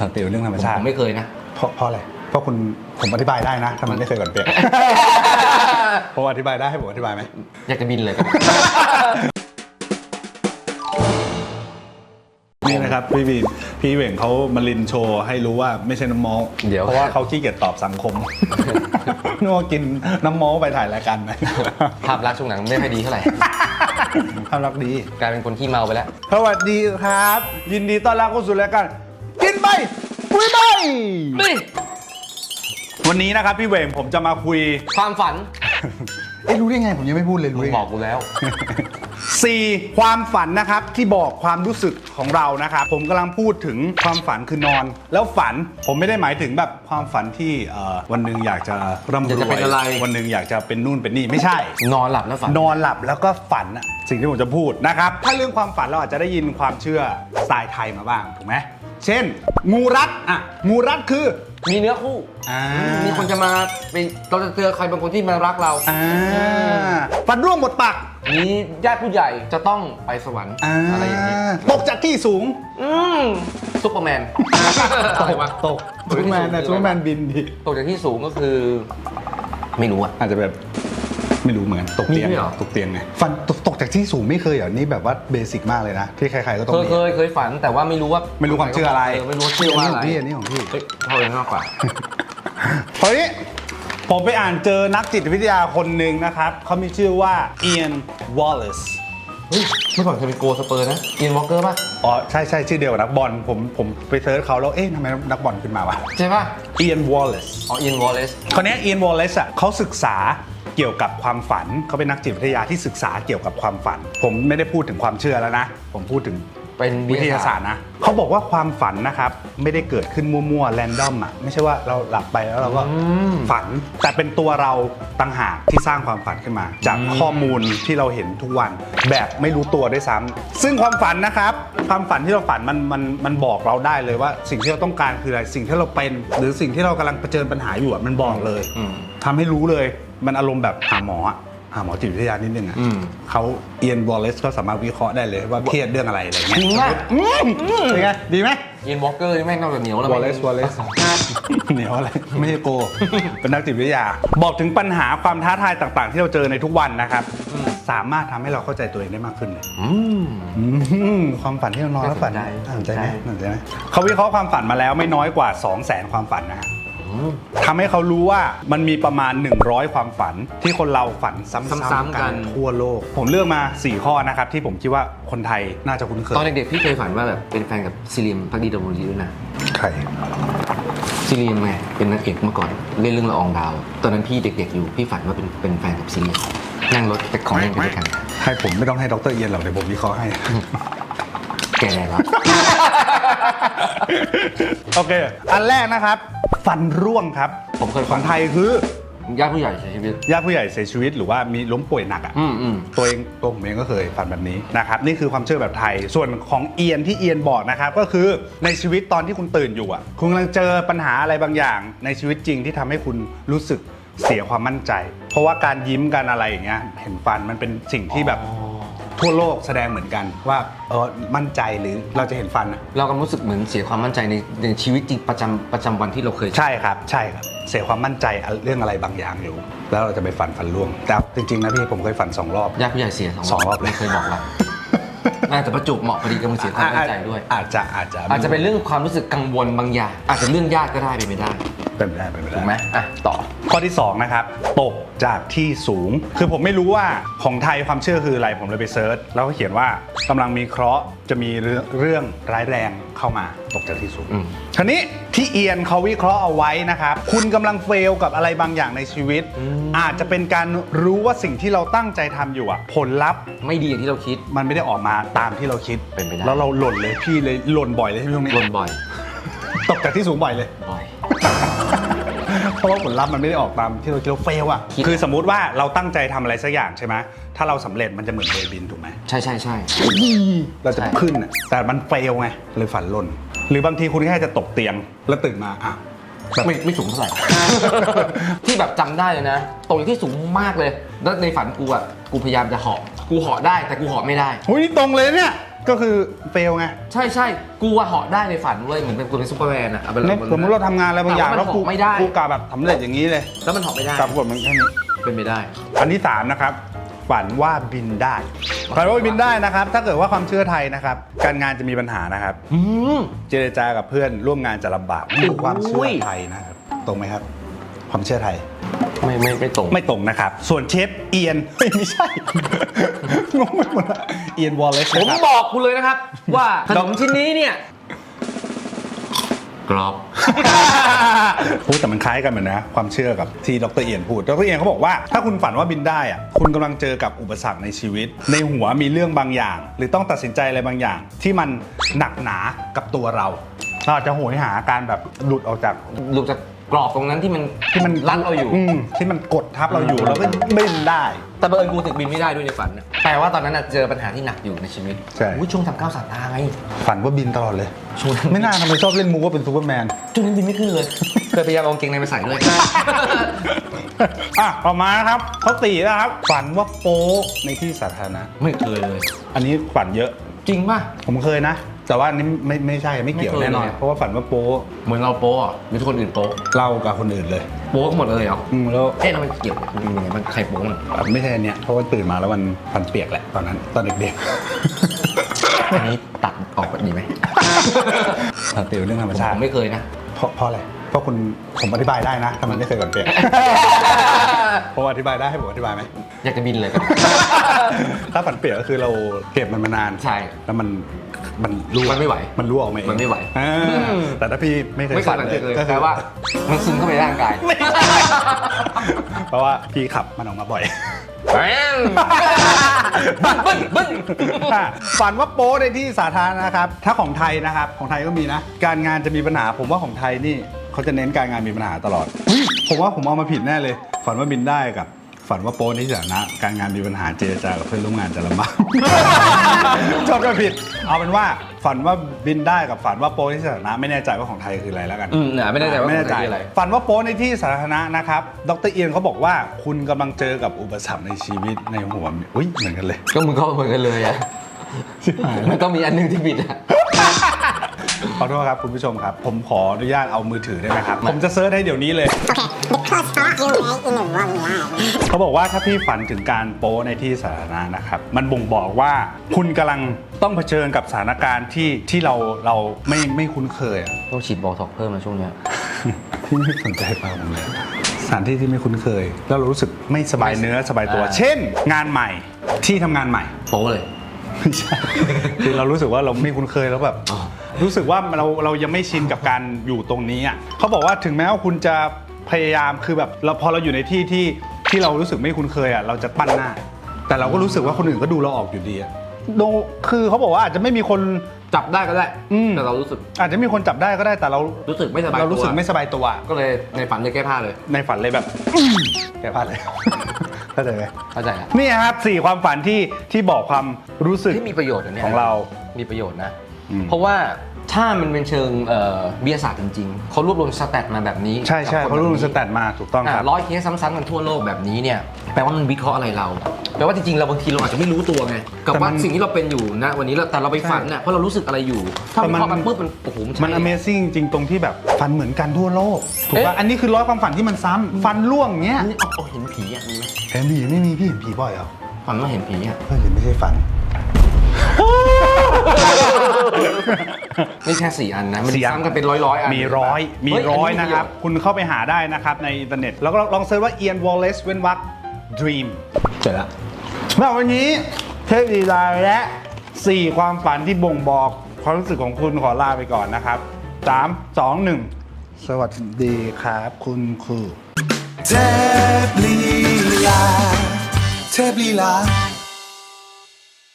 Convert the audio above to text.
สติวเรื่องธรรมผมชาผติมไม่เคยนะ เพราะเพราะอะไรเพราะคุณผมอธิบายได้นะถ้ามันไม่เคยก่อนเปียกผมอธิบายได้ให้ผมอธิบายไหมอยากจะบินเลยครับ นี่นะครับพี่บีนพี่เหว่งเขามาลินโชว์ให้รู้ว่าไม่ใช่น้ำมอลเดี๋ยว เพราะว่าเขาขี้เกียจตอบสังคม นึกว่ากินน้ำมอลไปถ่ายรายการไหม ภาพลักษณ์ช่วงหลังไม่ค่อยดีเท่าไหร่ภาพลักษณ์ดี กลายเป็นคนขี้เมาไปแล้ว สวัสดีครับ ยินดีต้อนรับเข้าสู่รายการกินไป คุยไปนี่วันนี้นะครับพี่เหว่งผมจะมาคุยความฝันเอ๊ะรู้ได้ไงผมยังไม่พูดเลยรู้มึงได้ไง บอกกูแล้ว สี่ความฝันนะครับที่บอกความรู้สึกของเรานะครับผมกำลังพูดถึงความฝันคือนอน แล้วฝันผมไม่ได้หมายถึงแบบความฝันที่เอ่อวันหนึ่งอยากจะร่ำรอยากจะวเป็นยอะไร วันหนึ่งอยากจะเป็นนู่นเป็นนี่ไม่ใช่ นอนหลับแล้วฝัน นอนหลับแล้วก็ฝันอะสิ่งที่ผมจะพูดนะครับ ถ้าเรื่องความฝันเราอาจจะได้ยินความเชื่อสไตล์ไทยมาบ้างถูกไหม เช่น งูรัดอะงูรัดคือมีเนื้อคู่ อ่ามีคนจะมาไปเราจะเจอใครบางคนที่มารักเรา อ่าฝันร่วงหมดปากมีญาติผู้ใหญ่จะต้องไปสวรรค์อะไรอย่างนี้ตกจากที่สูงอืมซุปเปอร์แมนอะไรวะตกซูเปอร์แมนนะซูเปอร์แมนบินดีตกจากที่สูงก็คือ ไม่รู้อะอาจจะแบบ ไม่รู้เหมือนตกเตียงมีด้วยเหรอ ตกเตียงไงฟันตกตกจากที่สูงไม่เคยเหรอนี่แบบว่าเบสิกมากเลยนะ ที่ใครๆก็ต้องเคยมี เคยเคยฝันแต่ว่าไม่รู้ว่าไม่รู้ความเชื่ออะไรไม่รู้ว่าเชื่อว่าอันอะไรนี้ของพี่อันนี้ของพี่ เฮ้ยเท่าเลยมากกว่า ตอนนี้ผมไปอ่านเจอนักจิตวิทยาคนหนึ่งนะครับเขามีชื่อว่าเอียนวอลเลซเฮ้ยเมื่อก่อนเคยเป็นโกสเปอร์นะอินวอลเกอร์ป่ะอ๋อใช่ใช่ชื่อเดียวกับนักบอลผมผมไปเซิร์ชเขาแล้วเอ๊ะทำไมนักบอลขึ้นมาวะใช่ป่ะเอียนวอลเลซอ๋ออินวอลเลส คนนี้เอียนวอลเลซอะเขาศึกษา เกี่ยวกับความฝันเขาเป็นนักจิตวิทยาที่ศึกษาเกี่ยวกับความฝัน ผมไม่ได้พูดถึงความเชื่อแล้วนะ ผมพูดถึงเป็นวิทยาศาสตร์นะเขาบอกว่าความฝันนะครับ ไม่ได้เกิดขึ้นมั่วๆแรนดอมอะไม่ใช่ว่าเราหลับไปแล้วเราก็ฝัน แต่เป็นตัวเราต่างหากที่สร้างความฝันขึ้นมา จากข้อมูลที่เราเห็นทุกวัน แบบไม่รู้ตัวด้วยซ้ำซึ่งความฝันนะครับ ความฝันที่เราฝันมันมันมันบอกเราได้เลยว่า สิ่งที่เราต้องการคืออะไรสิ่งที่เราเป็น หรือสิ่งที่เรากำลังเผชิญปัญหาอยู่อะมันบอกเลยอืมทำให้รู้เลย มันอารมณ์แบบหาหมออะหาหมอจิตวิทยานิดนึงอะอืม เขาเอียนวอลเลซก็สามารถวิเคราะห์ได้เลยว่าเครียดเรื่องอะไรอะไรเงี้ยจริงมากอืมเป็นไงดีไหมอินวอลเกอร์นี่แม่งนอกจากเหนียวแล้ววอลเลซวอลเลซเหนียวอะไรไม่ใช่โก เป็นนักจิตวิทยา บอกถึงปัญหาความท้าทายต่างๆ ที่เราเจอในทุกวันนะครับ สามารถทำให้เราเข้าใจตัวเองได้มากขึ้นเลย อืม อืมความฝันที่เรานอนแล้วฝันน่าสนใจน่าสนใจไหมน่าสนใจไหมเขาวิเคราะห์ความฝันมาแล้วไม่น้อยกว่า 2 0 0 0 0 0 ความฝันนะฮะ ทำให้เขารู้ว่ามันมีประมาณ 100 ความฝันที่คนเราฝันซ้ำซ้ำๆๆกักัน นทั่วโลก ผมเลือกมา 4 ข้อนะครับ ที่ผมคิดว่าคนไทยน่าจะคุ้นเคยตอนเด็กๆ พี่เคยฝันว่าแบบเป็นแฟนกับซิเลียมพักดีดำรงดีด้วยนะใคร ซิเลียมไงเป็นนางเอกเมื่อก่อนเล่นเรื่องละอองดาว ตอนนั้นพี่เด็กๆอยู่พี่ฝันว่าเป็นเป็นแฟนกับซิเลียมนั่งรถไปของเล่นไปด้วยกัน ให้ผมไม่ต้องให้ดรเอียนหรอกเดี๋ยวผมวิเคราะห์ให้ แก่แล้ว โอเค อันแรกนะครับ ฟันร่วงครับผมเคยขฝัอนงไทยคือญาติผู้ใหญ่เสียชีวิต ญาติผู้ใหญ่เสียชีวิตหรือว่ามีล้มป่วยหนักอะ อืมอืม ตัวเองตัวผมเองก็เคยฝันแบบนี้นะครับนี่คือความเชื่อแบบไทย ส่วนของเอียนที่เอียนบอกนะครับก็คือในชีวิตตอนที่คุณตื่นอยู่อะ คุณกำลังเจอปัญหาอะไรบางอย่าง ในชีวิตจริงที่ทำให้คุณรู้สึกเสียความมั่นใจ เพราะว่าการยิ้มกันอะไรอย่างเงี้ยเห็นฟันมันเป็นสิ่งที่แบบ ทั่วโลกแสดงเหมือนกันว่าเออมั่นใจหรือเราจะเห็นฟันอะเรากำลังรู้สึกเหมือนเสียความมั่นใจในในชีวิตจริงประจำประจำวันที่เราเคยใช่ครับ ใช่ครับ เสียความมั่นใจเรื่องอะไรบางอย่างอยู่ แล้วเราจะไปฝันฝันล่วง แต่จริงๆนะพี่ผมเคยฝันสองรอบ ญาติผู้ใหญ่เสียสองสองรอบเลยไม่เคยบอกเราน่าจะประจวบเหมาะพอดีกับมึงเสียความมั่นใจด้วย อาจจะอาจจะอาจจะเป็นเรื่องความรู้สึกกังวลบางอย่าง อาจจะเรื่องญาติก็ได้เป็นไปได้ เป็นไปได้เป็นไปได้ ถูกไหมอะต่อ ข้อที่ 2 นะครับ ตกจากที่สูง คือผมไม่รู้ว่าของไทยความเชื่อคืออะไรผมเลยไปเซิร์ชแล้วก็เขียนว่ากำลังมีเคราะห์จะมีเรื่องเรื่องร้ายแรงเข้ามาตกจากที่สูงอืมทีนี้ที่เอียนเขาวิเคราะห์เอาไว้นะครับ คุณกำลังเฟลกับอะไรบางอย่างในชีวิต อาจจะเป็นการรู้ว่าสิ่งที่เราตั้งใจทำอยู่อะผลลัพธ์ ไม่ดีอย่างที่เราคิด มันไม่ได้ออกมาตามที่เราคิดเป็นไปได้ แล้วเราหล่นเลยพี่เลยหล่นบ่อยเลยช่วงนี้หล่นบ่อยตกจากที่สูงบ่อยเลย บ่อย เพราะว่าผลลัพธ์มันไม่ได้ออกตามที่เราคิดเราเฟลอะคิดคือสมมุติว่าเราตั้งใจทำอะไรสักอย่างใช่ไหมถ้าเราสำเร็จมันจะเหมือนเรือบินถูกไหม ใช่ใช่ใช่ เราจะใช่ขึ้นอะแต่มันเฟลไงเลยฝันหล่น หรือบางทีคุณแค่จะตกเตียงแล้วตื่นมาอะแบบไม่ไม่สูงเท่าไหร่ ที่แบบจำได้เลยนะตกอยู่ที่สูงมากเลย แล้วในฝันกูอะ กูพยายามจะเหาะ กูเหาะได้แต่กูเหาะไม่ได้หุ้ยนี่ตรงเลยเนี่ย ก็คือเฟลไงใช่ใช่กูอะเหาะได้ในฝันเว้ยเหมือนเป็นกูเป็นซูเปอร์แมนอะเอาไปเนี่ยสมมติเราทำงานอะไรบางอย่างแต่แล้วมันกูเหาะไม่ได้ กูกะแบบสำเร็จอย่างนี้เลยแล้วมันเหาะไม่ได้กลับกดมันแค่นี้ เป็นไปได้ อันที่สามนะครับฝันว่าบินได้ฝันว่าบินได้นะครับ ถ้าเกิดว่าความเชื่อไทยนะครับ การงานจะมีปัญหานะครับ อืม เจรจากับเพื่อนร่วมงานจะลำบากนี่คือความเชื่โอ้อยไทยนะครับ ตรงไหมครับ ความเชื่อไทย ไม่ไม่ไม่ตรง ไม่ตรงนะครับ ส่วนเชฟเอียนเฮ้ยไม่ใช่ งงไปหมดละเอียนวอลเลซผมนะครับ บอกคุณเลยนะครับ ว่าขนมชิ้นนี้เนี่ยกรอบ พูดแต่มันคล้ายกันเหมือนนะ ความเชื่อกับที่ดรเอียนพูดดรเอียนเขาบอกว่าถ้าคุณฝันว่าบินได้อะคุณกำลังเจอกับอุปสรรคในชีวิต ในหัวมีเรื่องบางอย่าง หรือต้องตัดสินใจอะไรบางอย่าง ที่มันหนักหนากับตัวเราเราอาจจะโหยหาการแบบหลุดออกจาก หลุดจาก กรอบตรงนั้นที่มันที่มัน รัดเราอยู่มที่มันกดทับเราอยู่แล้วก็บินได้ แต่บังเอิญกูถึงบินไม่ได้ด้วยในฝันน่ะแปลว่าตอนนั้นน่ะเจอปัญหาที่หนักอยู่ในชีวิตใช่ อุ๊ยช่วงทำก้าวสามตาไง ฝันว่าบินตลอดเลยช่วงนั้นไม่น่าทำไมชอบเล่นมูว่าเป็นซูเปอร์แมน ช่วงนั้นบินไม่ขึ้นเลย เคยพยายามเอากางเกงในมาใส่ด้วย อะต่อมานะครับเขาตีนะครับ ฝันว่าโป๊ในที่สาธารณะ ไม่เคยเลย อันนี้ฝันเยอะ จริงป่ะ ผมเคยนะ แต่ว่าอันนี้ไม่ไม่ใช่ไม่เกี่ยวไม่เคยแน่นอน เลยเพราะว่าฝันว่าโป๊เหมือนเราโป๊ะหรือทุกคนอื่นโป๊ะเล่ากับคนอื่นเลยโป๊ะหมดเลยเหรออืมแล้วเอ๊ะแล้วมันเกี่ยวมันยังไงมันใครโป๊ะมันอะไม่ใช่อันเนี้ยเพราะว่าตื่นมาแล้วมันฟันเปียกแหละตอนนั้นตอนเด็กอันนี้ตัดออกแบบนี้ไหมๆฟันเปียกเรื่องธรรมชาผติมไม่เคยนะ เพราะเพราะอะไรเพราะคุณผมอธิบายได้นะถ้ามันไม่เคยก่อนเปียกเพราะว่าอธิบายได้ให้ผมอธิบายไหม อยากจะบินเลยถ้าฝันเปียกก็คือเราเก็บมันมานานใช่ แล้วมัน มันรั่วมันไม่ไหวมันรั่วออกมาเองมันไม่ไหว อ่าแต่ถ้าพี่ไม่เคยไม่เคฝัยนฝันเลยเลยก็แปลว่า มันซึมเข้าไปในร่างกายเพราะว่าพี่ขับมันออกมาบ่อยแป้งบึ้นบึ้นฝันว่าโป๊ในที่สาธารณะนะครับ ถ้าของไทยนะครับ ของไทยก็มีนะ การงานจะมีปัญหา ผมว่าของไทยนี่เขาจะเน้นการงานมีปัญหาตลอดเฮ้ยผมว่าผมเอามาผิดแน่เลย ฝันว่าบินได้กับ ฝันว่าโป๊ในที่สาธารณะการงานมีปัญหาเจรจากับเพื่อนร่วมงานจะลำบาก ชอบก็ผิด เอาเป็นว่าฝันว่าบินได้กับฝันว่าโป๊ในที่สาธารณะไม่แน่ใจว่าของไทยคืออะไรแล้วกัน อืมเนี่ยไม่แน่ใจว่าไม่แน่ใจของไทยคืออะไร ฝันว่าโป๊ในที่สาธารณะนะครับ ดรเอียนเขาบอกว่าคุณกำลังเจอกับอุปสรรคในชีวิตในหัวมีอุ้ยเหมือนกันเลย ก็มึงก็เหมือนกันเลยอะมันต้องมีอันหนึงที่บิดอะขอโทษครับคุณผู้ชมครับ ผมขออนุญาตเอามือถือได้ไหมครับ ผมจะเซิร์ชให้เดี๋ยวนี้เลยเขาบอกว่าถ้าพี่ฝันถึงการโป๊ในที่สาธารณะนะครับ มันบ่งบอกว่าคุณกำลังต้องเผชิญกับสถานการณ์ที่ที่เราเราไม่ไม่คุ้นเคยอะต้องฉีดโบท็อกซ์เพิ่มมาช่วงเนี้ย พี่ไม่สนใจฟังผมเลยสถานที่ที่ไม่คุ้นเคย แล้วเรารู้สึกไม่สบายเนื้อสบายตัว อ่า เช่น งานใหม่ที่ทำงานใหม่ โป๊เลย ไม่ใช่คือเรารู้สึกว่าเราไม่คุ้นเคยแล้วแบบอ๋อ รู้สึกว่าเราเรายังไม่ชินกับการอยู่ตรงนี้อะเขาบอกว่าถึงแม้ว่าคุณจะ พยายามคือแบบเราพอเราอยู่ในที่ที่ที่เรารู้สึกไม่คุ้นเคยอะเราจะปั้นหน้า แต่เราก็รู้สึกว่าคนอื่นก็ดูเราออกอยู่ดีอะโดคือเขาบอกว่าอาจจะไม่มีคน จับได้ก็ได้ อืม แต่เรารู้สึกอาจจะมีคนจับได้ก็ได้แต่เรารู้สึกไม่สบายเรารู้สึกตัวไม่สบายตัวก็เลยในฝันเลยแก้ผ้าเลยในฝันเลยแบบแกพลาดเลย เข้าใจไหมเข้าใจอะนี่ครับสี่ความฝันที่ที่บอกความรู้สึกที่มีประโยชน์อันเนี้ยของเรา มีประโยชน์นะ อืม เพราะว่า ถ้ามันเป็นเชิงเอ่อวิทยาศาสตร์จริงๆเขารวบรวมสแตทมาแบบนี้ใช่ใช่กับคนเขารู้แบบนี้ สแตทมาถูกต้องครับ ร้อยเคสซ้ำๆกันทั่วโลกแบบนี้เนี่ยแปลว่ามันวิเคราะห์อะไรเราแปลว่าจริงๆเราบางทีเราอาจจะไม่รู้ตัวไงกับแต่มัว่านสิ่งที่เราเป็นอยู่นะวันนี้เราแต่เราไปฝันใช่น่ะเพราะเรารู้สึกอะไรอยู่ถ้าแต่วิมัน เคราะห์มันปุ๊บมันโอ้โหมันใช่ มัน Amazing จริงตรงที่แบบฟันเหมือนกันทั่วโลกถูกป่ะเอ๊ะอันนี้คือร้อยความฝันที่มันซ้ำฟันร่วงเงี้ยอันนี้เอาเอาเห็นผีอะมีไหมเห็นผีไม่มีพี่เห็นผีบ่อยเหรอฝันว่าเห็นผีอะเฮ้ยหรือไม่ใช่ฝัน ไม่แค่สี่อันนะมันสี่อันซ้ำกันเป็นร้อยร้อยๆอันมีร้อยมีเฮ้ร้อยมีนะครับปะโชคุณเข้าไปหาได้นะครับในอินเทอร์เน็ต แล้วก็ลองเซิร์ชว่า Ian Wallace เว้นวรรค Dream เจอแล้วสำหรับวันนี้เทพดีไลน์และ 4 ความฝันที่บ่งบอกความรู้สึกของคุณขอลาไปก่อนนะครับ 3 2 1 สวัสดีครับ คุณครูเทพลีลาเทพลีลา